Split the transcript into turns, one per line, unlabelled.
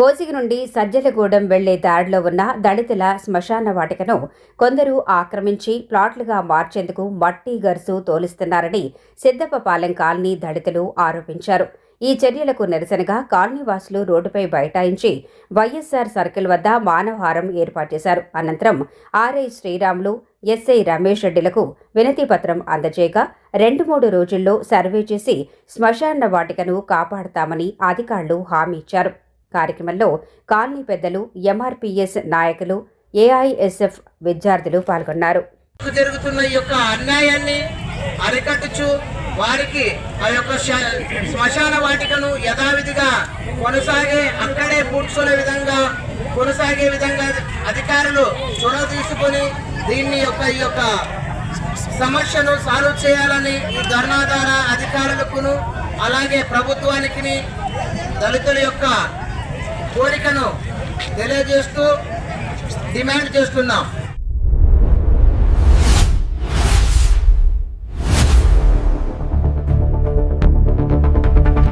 కోసిగి నుండి సజ్జలగూడెం వెళ్ళే దారిలో ఉన్న దళితుల శ్మశాన వాటికను కొందరు ఆక్రమించి ప్లాట్లుగా మార్చేందుకు మట్టి గరుసు తోలిస్తున్నారని సిద్దప్పపాలెం కాలనీ దళితులు ఆరోపించారు. ఈ చర్యలకు నిరసనగా కాలనీవాసులు రోడ్డుపై బైఠాయించి వైఎస్సార్ సర్కిల్ వద్ద మానవహారం ఏర్పాటు చేశారు. అనంతరం ఆర్ఐ శ్రీరాములు ఎస్ఐ రమేష్ రెడ్డిలకు వినతిపత్రం అందజేయగా రెండు మూడు రోజుల్లో సర్వే చేసి శ్మశాన వాటికను కాపాడతామని అధికారులు హామీ ఇచ్చారు. కార్యక్రమంలో కాలనీ పెద్దలు ఎంఆర్పిఎస్ నాయకులు ఏఐఎస్ఎఫ్ విద్యార్థులు పాల్గొన్నారు.
జరుగుతున్న ఈ యొక్క అన్యాయాన్ని అరికట్టుచు వారికి ఆ యొక్క శ్మశాన వాటికను యథావిధిగా కొనసాగే అక్కడే పూడ్చుకునే విధంగా కొనసాగే విధంగా అధికారులు చొరవ తీసుకొని దీన్ని యొక్క ఈ యొక్క సమస్యను సాల్వ్ చేయాలని ఈ ధర్నా ద్వారా అధికారులకును అలాగే ప్రభుత్వానికి దళితుల యొక్క కోరికను తెలియజేస్తూ డిమాండ్ చేస్తున్నాం.